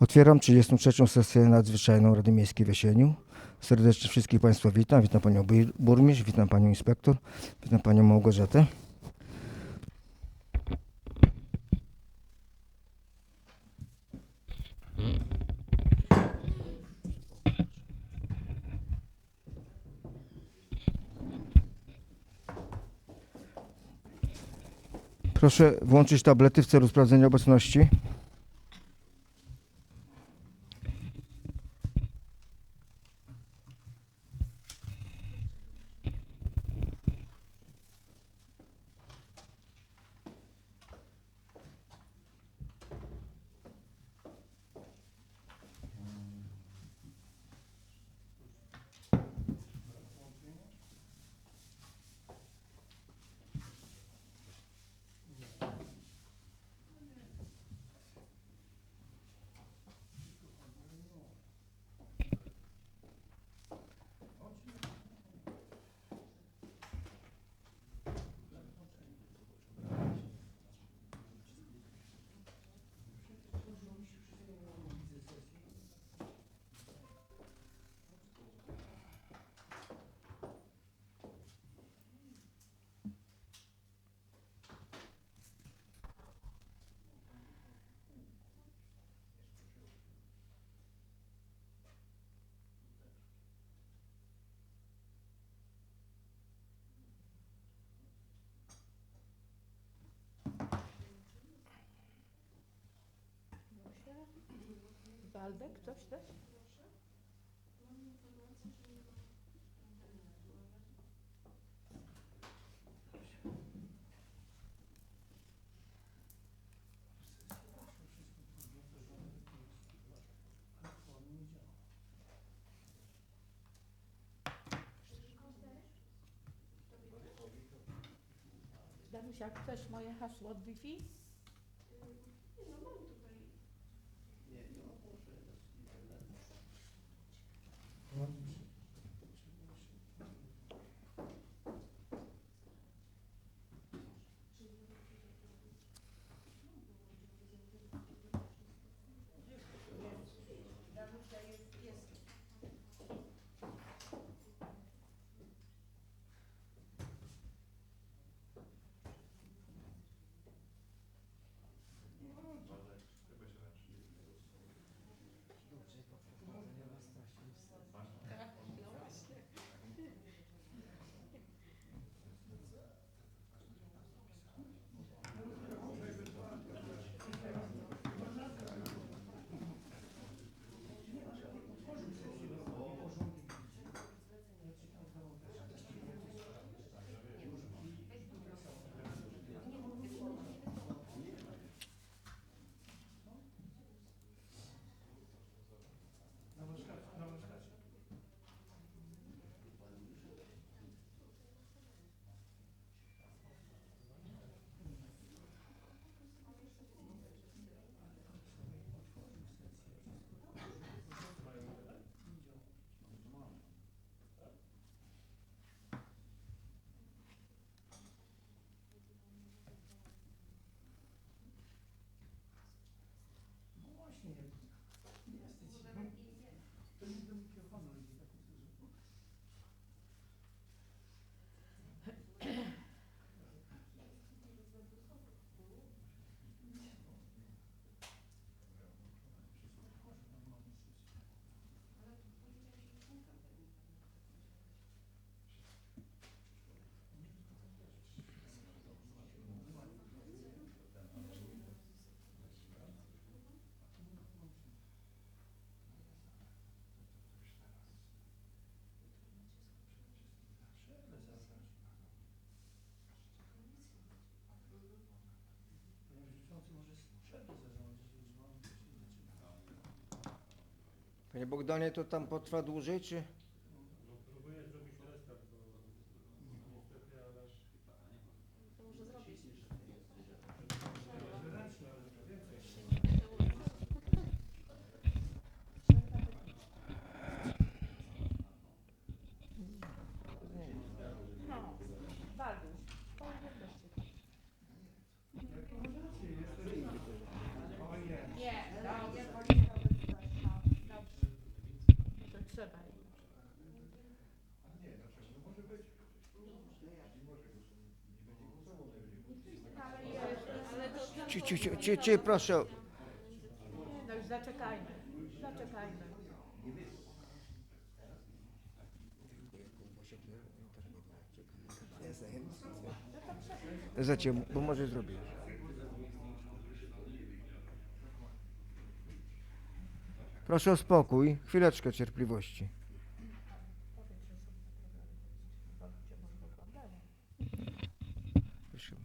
Otwieram 33. sesję nadzwyczajną Rady Miejskiej w Jesieniu. Serdecznie wszystkich Państwa witam. Witam Panią bur- Burmistrz, witam Panią Inspektor, witam Panią Małgorzatę. Proszę włączyć tablety w celu sprawdzenia obecności. Waldek, coś też? Danusia, chcesz moje hasło od Wi-Fi? Panie Bogdanie, to tam potrwa dłużej, czy? No, Walduś. Nie, no, nie powinno być. Ci proszę. No już zaczekajmy. Zaczekajmy. Zacie, bo może zrobić. Proszę o spokój, chwileczkę cierpliwości. Proszę.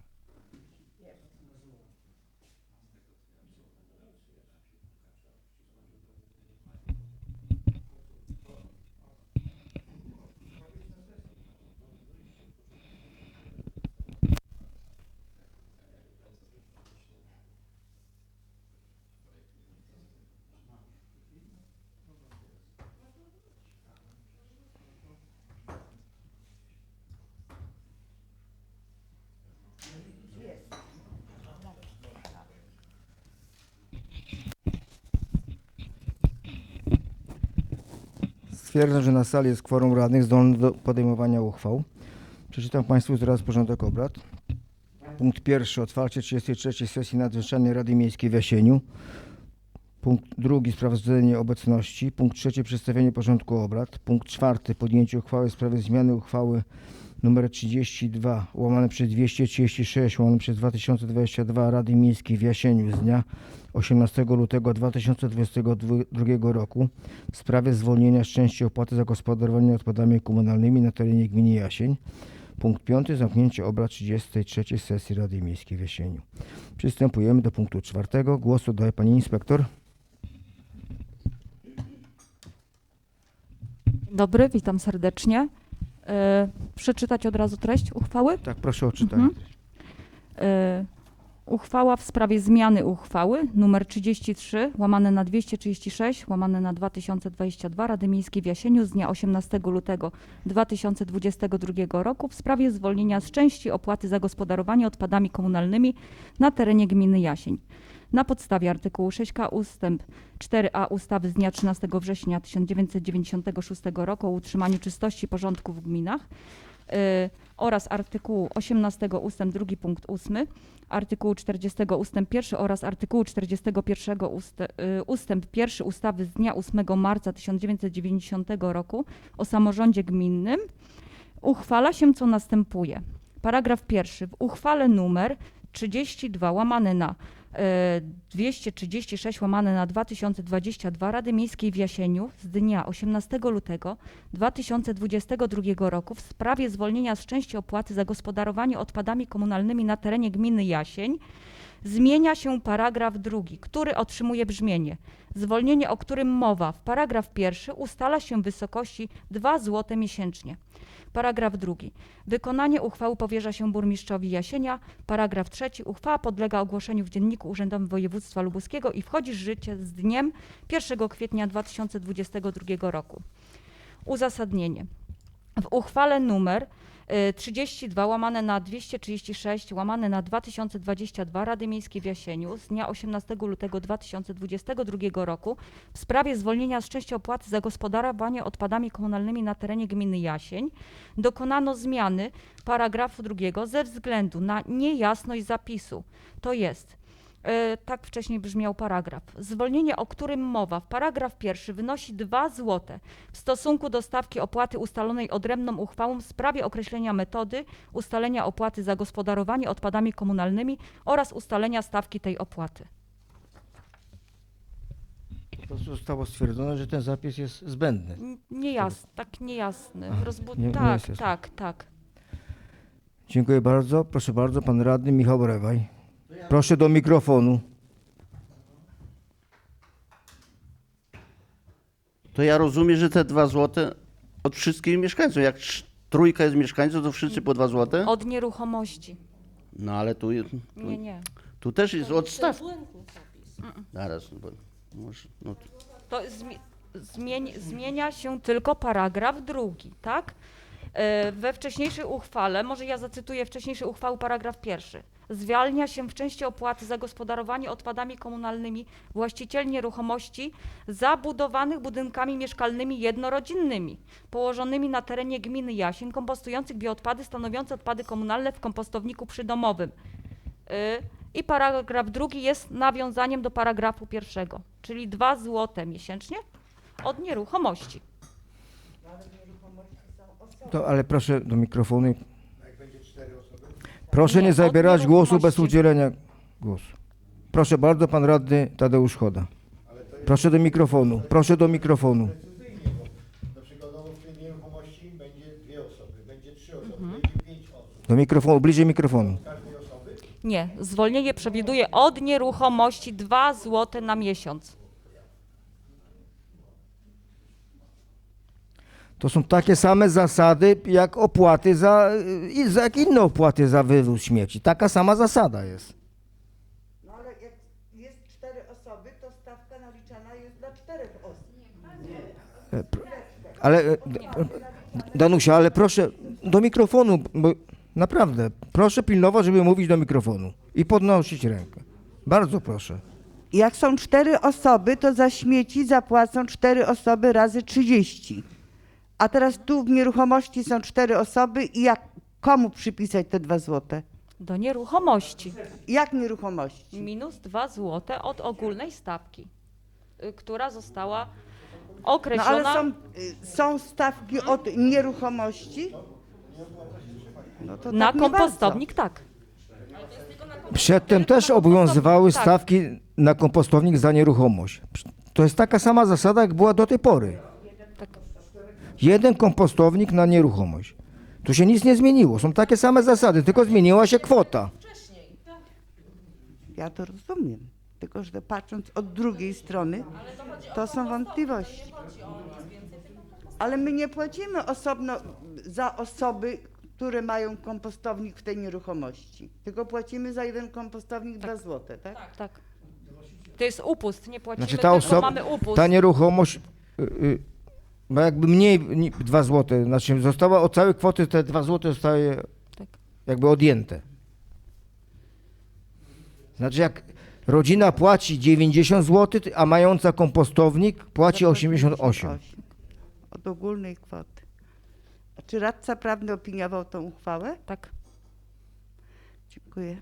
Stwierdzam, że na sali jest kworum radnych zdolnych do podejmowania uchwał. Przeczytam Państwu teraz porządek obrad. Punkt pierwszy. Otwarcie 33 sesji Nadzwyczajnej Rady Miejskiej w Jasieniu. Punkt drugi. Sprawdzenie obecności. Punkt trzeci. Przedstawienie porządku obrad. Punkt czwarty. Podjęcie uchwały w sprawie zmiany uchwały nr 32 łamane przez 236 łamane przez 2022 Rady Miejskiej w Jasieniu z dnia 18 lutego 2022 roku w sprawie zwolnienia z części opłaty za gospodarowanie odpadami komunalnymi na terenie gminy Jasień. Punkt 5. Zamknięcie obrad 33 sesji Rady Miejskiej w Jasieniu. Przystępujemy do punktu czwartego. Głos oddaje Pani Inspektor. Dobry, witam serdecznie. E, przeczytać od razu treść uchwały. Tak, proszę o czytanie. Mhm. E, uchwała w sprawie zmiany uchwały numer 33 łamane na 236 łamane na 2022 Rady Miejskiej w Jasieniu z dnia 18 lutego 2022 roku w sprawie zwolnienia z części opłaty za gospodarowanie odpadami komunalnymi na terenie gminy Jasień. Na podstawie artykułu 6k ustęp 4a ustawy z dnia 13 września 1996 roku o utrzymaniu czystości i porządku w gminach y, oraz artykułu 18 ustęp 2 punkt 8, artykułu 40 ustęp 1 oraz artykułu 41 ust, y, ustęp 1 ustawy z dnia 8 marca 1990 roku o samorządzie gminnym uchwala się co następuje. Paragraf pierwszy. W uchwale numer 32 łamane na 236 łamane na 2022 Rady Miejskiej w Jasieniu z dnia 18 lutego 2022 roku w sprawie zwolnienia z części opłaty za gospodarowanie odpadami komunalnymi na terenie gminy Jasień zmienia się paragraf drugi, który otrzymuje brzmienie. Zwolnienie, o którym mowa w paragraf pierwszy ustala się w wysokości 2 zł miesięcznie. Paragraf drugi. Wykonanie uchwały powierza się burmistrzowi Jasienia. Paragraf trzeci. Uchwała podlega ogłoszeniu w Dzienniku Urzędowym Województwa Lubuskiego i wchodzi w życie z dniem 1 kwietnia 2022 roku. Uzasadnienie. W uchwale numer 32 łamane na 236 łamane na 2022 Rady Miejskiej w Jasieniu z dnia 18 lutego 2022 roku w sprawie zwolnienia z części opłaty za gospodarowanie odpadami komunalnymi na terenie gminy Jasień dokonano zmiany paragrafu drugiego ze względu na niejasność zapisu. To jest tak wcześniej brzmiał paragraf. Zwolnienie, o którym mowa w paragraf pierwszy wynosi 2 zł w stosunku do stawki opłaty ustalonej odrębną uchwałą w sprawie określenia metody ustalenia opłaty za gospodarowanie odpadami komunalnymi oraz ustalenia stawki tej opłaty. Prostu zostało stwierdzone, że ten zapis jest zbędny. Niejasny, tak niejasny. Rozbu- nie- nie tak, jest tak, tak. Dziękuję bardzo. Proszę bardzo, Pan Radny Michał Rewaj. Proszę do mikrofonu. To ja rozumiem, że te dwa złote od wszystkich mieszkańców. Jak trójka jest mieszkańców, to wszyscy po dwa złote? Od nieruchomości. No ale tu, tu, Nie, nie. tu też jest odstaw. Zaraz, bo może, no, tu- To zmi- zmień, zmienia się tylko paragraf drugi, tak? E, We wcześniejszej uchwale, może ja zacytuję wcześniejszej uchwały, paragraf pierwszy. Zwalnia się w części opłaty za gospodarowanie odpadami komunalnymi właściciel nieruchomości zabudowanych budynkami mieszkalnymi jednorodzinnymi, położonymi na terenie gminy Jasień, kompostujących bioodpady stanowiące odpady komunalne w kompostowniku przydomowym. Y, I paragraf drugi jest nawiązaniem do paragrafu pierwszego, czyli 2 zł miesięcznie od nieruchomości. To, ale proszę do mikrofonu. Proszę nie, Nie, zabierać głosu bez udzielenia głosu. Proszę bardzo, pan radny Tadeusz Choda. Proszę do mikrofonu. Proszę do mikrofonu. precyzyjnie, bo na przykładowo w tej nieruchomości będzie dwie osoby, będzie trzy osoby, będzie pięć osób. Do mikrofonu, bliżej mikrofonu. Każdej osoby Nie, zwolnienie przewiduje od nieruchomości 2 zł na miesiąc. To są takie same zasady jak opłaty za, i za jak inne opłaty za wywóz śmieci. Taka sama zasada jest. No ale jak jest cztery osoby, to stawka naliczana jest dla czterech osób. Ale e, D- Danusia, ale proszę do mikrofonu, bo naprawdę, proszę pilnować, żeby mówić do mikrofonu i podnosić rękę. Bardzo proszę. Jak są cztery osoby, to za śmieci zapłacą cztery osoby razy 30. A teraz tu w nieruchomości są cztery osoby i jak komu przypisać te dwa złote? Do nieruchomości. Jak nieruchomości? Minus 2 zł od ogólnej stawki, y, która została No określona. ale są, y, są stawki od nieruchomości? No to Na tak nie kompostownik tak. Przedtem też obowiązywały Tak. stawki na kompostownik za nieruchomość. To jest taka sama zasada, jak była do tej pory. Tak. Jeden kompostownik na nieruchomość. Tu się nic nie zmieniło. Są takie same zasady, tylko zmieniła się kwota. bardzo. Ja to rozumiem. Tylko, że patrząc od drugiej strony, to są wątpliwości. Ale my nie płacimy osobno za osoby, które mają kompostownik w tej nieruchomości. Tylko płacimy za jeden kompostownik 2 złote, tak? tak. To jest upust, nie płacimy, Znaczy ta tylko osoba, mamy upust. ta nieruchomość y, y, ma jakby mniej, ni- 2 zł, znaczy została od całej kwoty te 2 zł zostaje Tak. jakby odjęte. Znaczy jak rodzina płaci 90 zł, a mająca kompostownik płaci 88. Od ogólnej kwoty. A czy radca prawny opiniował tą uchwałę? Tak. Dziękuję.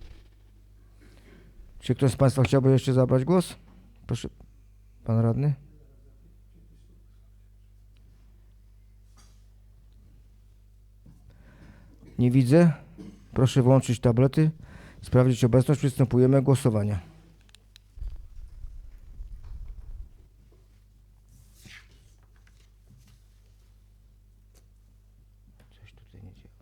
Czy ktoś z Państwa chciałby jeszcze zabrać głos? Proszę, Pan Radny. Nie widzę. Proszę włączyć tablety, sprawdzić obecność. Przystępujemy do głosowania. Coś tutaj nie działa.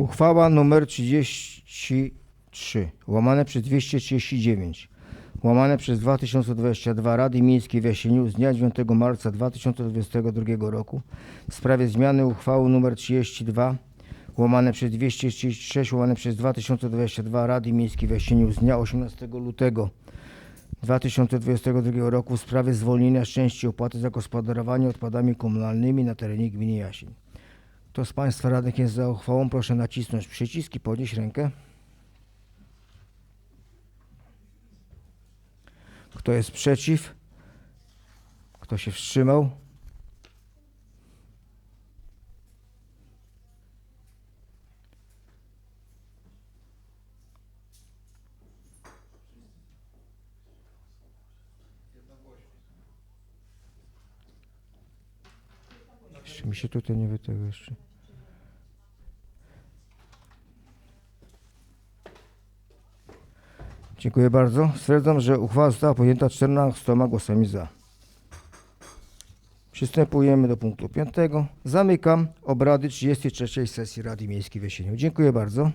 Uchwała nr 33, łamane przez 239, łamane przez 2022 Rady Miejskiej w Jasieniu z dnia 9 marca 2022 roku w sprawie zmiany uchwały nr 32, łamane przez 236, łamane przez 2022 Rady Miejskiej w Jasieniu z dnia 18 lutego 2022 roku w sprawie zwolnienia z części opłaty za gospodarowanie odpadami komunalnymi na terenie gminy Jasień. Kto z Państwa radnych jest za uchwałą, proszę nacisnąć przycisk i podnieść rękę. Kto jest przeciw? Kto się wstrzymał? Jeszcze mi się tutaj nie wytego jeszcze. Dziękuję bardzo. Stwierdzam, że uchwała została podjęta 14 głosami za. Przystępujemy do punktu 5. Zamykam obrady 33 sesji Rady Miejskiej w Jesieniu. Dziękuję bardzo.